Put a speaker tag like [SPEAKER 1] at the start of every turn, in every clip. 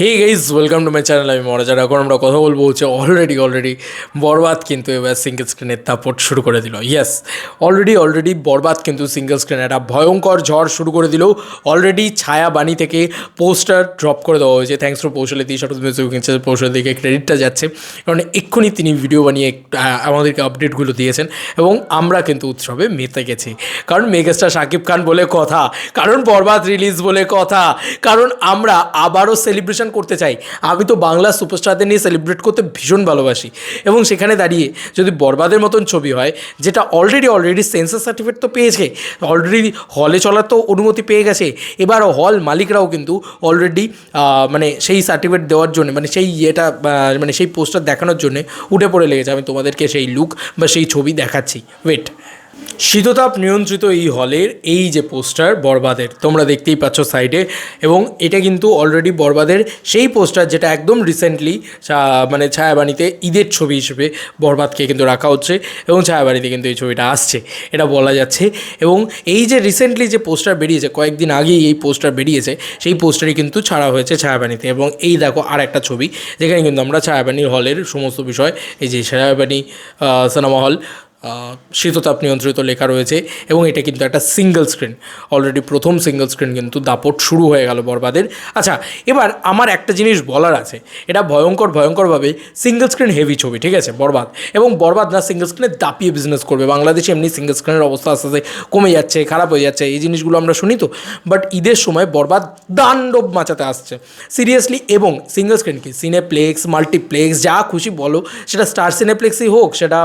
[SPEAKER 1] Hey guys welcome to my channel আমি মরাজার এখন আমরা কথা বলব হচ্ছে অলরেডি অলরেডি বরবাদ কিন্তু এবার সিঙ্গেল স্ক্রিনের তাপট শুরু করে দিল। ইয়েস অলরেডি অলরেডি বরবাদ কিন্তু সিঙ্গেল স্ক্রিনে একটা ভয়ঙ্কর ঝড় শুরু করে দিল। অলরেডি ছায়া বাণী থেকে পোস্টার ড্রপ করে দেওয়া হয়েছে। থ্যাংকস টু পৌশালে দিয়ে শরৎ মিউজিক পৌশাল দিকে ক্রেডিটটা যাচ্ছে। কারণ এক্ষুনি তিনি ভিডিও বানিয়ে আমাদেরকে আপডেটগুলো দিয়েছেন এবং আমরা কিন্তু উৎসবে মেতে গেছি। কারণ মেগাস্টার শাকিব খান বলে কথা, কারণ বরবাদ রিলিজ বলে কথা, কারণ আমরা আবারও সেলিব্রেশন করতে চাই। আমি তো বাংলা সুপারস্টারদের নিয়ে সেলিব্রেট করতে ভীষণ ভালোবাসি। এবং সেখানে দাঁড়িয়ে যদি বরবাদের মতন ছবি হয়, যেটা অলরেডি অলরেডি সেন্সার সার্টিফিকেট তো পেয়েছে অলরেডি হলে চলার তো অনুমতি পেয়ে গেছে, এবার হল মালিকরাও কিন্তু অলরেডি মানে সেই সার্টিফিকেট দেওয়ার জন্য মানে সেই ইয়েটা মানে সেই পোস্টার দেখানোর জন্য উঠে পড়ে লেগেছে। আমি তোমাদেরকে সেই লুক বা সেই ছবি দেখাচ্ছি। ওয়েট শীততাপ নিয়ন্ত্রিত এই হলের এই যে পোস্টার বরবাদের, তোমরা দেখতেই পাচ্ছ সাইডে, এবং এটা কিন্তু অলরেডি বরবাদের সেই পোস্টার যেটা একদম রিসেন্টলি মানে ছায়াবাণীতে ঈদের ছবি হিসেবে বরবাদকে কিন্তু রাখা হচ্ছে, এবং ছায়াবাণীতে কিন্তু এই ছবিটা আসছে, এটা বলা যাচ্ছে, এবং এই যে রিসেন্টলি যে পোস্টার বেরিয়েছে, কয়েকদিন আগেই এই পোস্টার বেরিয়েছে, সেই পোস্টারই কিন্তু ছাড়া হয়েছে ছায়াবাণীতে, এবং এই দেখো আর একটা ছবি, যেখানে কিন্তু আমরা ছায়াবাণীর হলের সমস্ত বিষয়, এই যে ছায়াবাণী সিনেমা হল শীততাপ নিয়ন্ত্রিত লেখা রয়েছে এবং এটা কিন্তু একটা সিঙ্গেল স্ক্রিন অলরেডি প্রথম সিঙ্গেল স্ক্রিন কিন্তু দাপট শুরু হয়ে গেল বরবাদের। আচ্ছা এবার আমার একটা জিনিস বলার আছে। এটা ভয়ঙ্কর, ভয়ঙ্করভাবে সিঙ্গেল স্ক্রিন হেভি ছবি, ঠিক আছে? বরবাদ। এবং বরবাদ না সিঙ্গেল স্ক্রিনে দাপিয়ে বিজনেস করবে। বাংলাদেশে এমনি সিঙ্গেল স্ক্রিনের অবস্থা আস্তে আস্তে কমে যাচ্ছে, খারাপ হয়ে যাচ্ছে, এই জিনিসগুলো আমরা শুনি তো। বাট ঈদের সময় বরবাদ দাণ্ডব মাচাতে আসছে। সিরিয়াসলি এবং সিঙ্গেল স্ক্রিন কি? সিনেপ্লেক্স মাল্টিপ্লেক্স যা খুশি বলো। সেটা স্টার সিনেপ্লেক্সই হোক, সেটা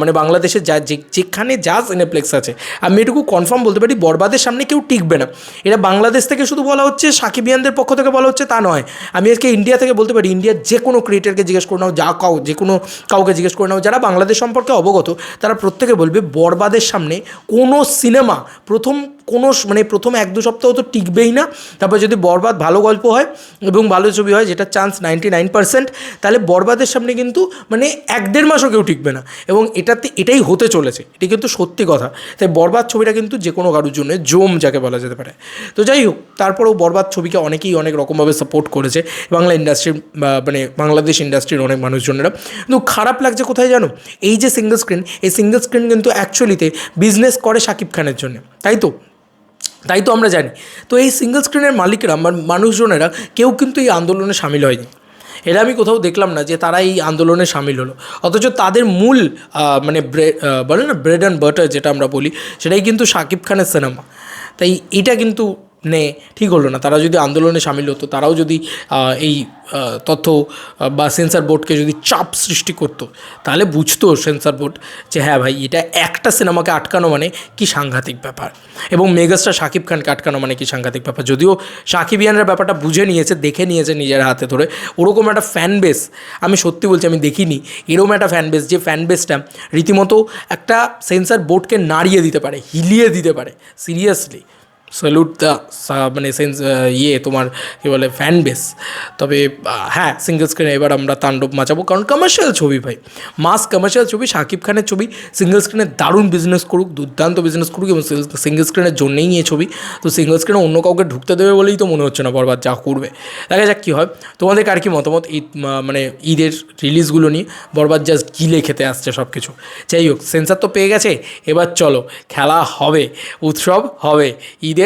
[SPEAKER 1] মানে বাংলাদেশে যা যে- যেখানে যা সিনেপ্লেক্স আছে। আমি এটুকু কনফার্ম বলতে পারি, বরবাদের সামনে কেউ টিকবে না। এটা বাংলাদেশ থেকে শুধু বলা হচ্ছে সাকিবিয়ানদের পক্ষ থেকে বলা হচ্ছে তা নয়। আমি আজকে ইন্ডিয়া থেকে বলতে পারি ইন্ডিয়ার যে কোনো ক্রিয়েটারকে জিজ্ঞেস করে নাও, যা কাউ যে কোনো কাউকে জিজ্ঞেস করে নাও। যারা বাংলাদেশ সম্পর্কে অবগত, তারা প্রত্যেকে বলবে, বরবাদের সামনে কোনো সিনেমা প্রথম কোনো মানে প্রথম এক দু সপ্তাহ তো টিকবেই না। তারপর যদি বরবাদ ভালো গল্প হয় এবং ভালো ছবি হয় যেটা চান্স নাইনটি নাইন পার্সেন্ট তাহলে বরবাদের সামনে কিন্তু মানে এক দেড় মাসও কেউ টিকবে না। এবং এটাতে, এটাই হতে চলেছে। এটি কিন্তু সত্যি কথা। তাই বরবাদ ছবিটা কিন্তু যে কোনো কারোর জন্য জোম যাকে বলা যেতে পারে। তো যাই হোক, তারপরেও বরবাদ ছবিকে অনেকেই অনেক রকমভাবে সাপোর্ট করেছে। বাংলা ইন্ডাস্ট্রি মানে বাংলাদেশ ইন্ডাস্ট্রির অনেক মানুষজনেরা। কিন্তু খারাপ লাগছে কোথায় জানো? এই যে সিঙ্গেল স্ক্রিন এই সিঙ্গেল স্ক্রিন কিন্তু অ্যাকচুয়ালিতে বিজনেস করে শাকিব খানের জন্য। তাই তো? তাই তো আমরা জানি। তো এই সিঙ্গেল স্ক্রিনের মালিকরা মানুষজনেরা কেউ কিন্তু এই আন্দোলনে সামিল হয়নি। এটা আমি কোথাও দেখলাম না যে তারা এই আন্দোলনে সামিল হলো। অথচ তাদের মূল মানে বলে না ব্রেড অ্যান্ড বাটার যেটা আমরা বলি, সেটাই কিন্তু শাকিব খানের সিনেমা তাই এটা কিন্তু নে, ঠিক হলো না। তারা যদি আন্দোলনে সামিল হতো, তারাও যদি এই তথ্য, বা সেন্সার বোর্ডকে যদি চাপ সৃষ্টি করতো, তাহলে বুঝতো সেন্সার বোর্ড যে হ্যাঁ ভাই, এটা একটা সিনেমাকে আটকানো মানে কি সাংঘাতিক ব্যাপার। এবং মেগাস্টার শাকিব খানকে আটকানো মানে কি সাংঘাতিক ব্যাপার। যদিও শাকিবিয়ানরা ব্যাপারটা বুঝে নিয়েছে, দেখে নিয়েছে নিজের হাতে ধরে। ওরকম একটা ফ্যান বেস আমি সত্যি বলছি, আমি দেখিনি। এরকম একটা ফ্যান বেস যে ফ্যান বেসটা রীতিমতো একটা সেন্সার বোর্ডকে নাড়িয়ে দিতে পারে, হিলিয়ে দিতে পারে সিরিয়াসলি স্যালুট দ্য মানে সেন্স ইয়ে তোমার কী বলে ফ্যান বেস তবে হ্যাঁ সিঙ্গেল স্ক্রিনে এবার আমরা তাণ্ডব মাচাবো। কারণ কমার্শিয়াল ছবি ভাই মাস কমার্শিয়াল ছবি, শাকিব খানের ছবি সিঙ্গেল স্ক্রিনে দারুণ বিজনেস করুক, দুর্দান্ত বিজনেস করুক এবং সিঙ্গেল স্ক্রিনের জন্যেই এই ছবি। তো সিঙ্গেল স্ক্রিনে অন্য কাউকে ঢুকতে দেবে বলেই তো মনে হচ্ছে না বরবাদ যা করবে। দেখা যাক কী হয়। তোমাদের আর কি মতামত ঈদ মানে ঈদের রিলিজগুলো নিয়ে? বরবাদ জাস্ট গিলে খেতে আসছে সব কিছু যাই হোক সেন্সার তো পেয়ে গেছে। এবার চলো, খেলা হবে, উৎসব হবে। ঈদের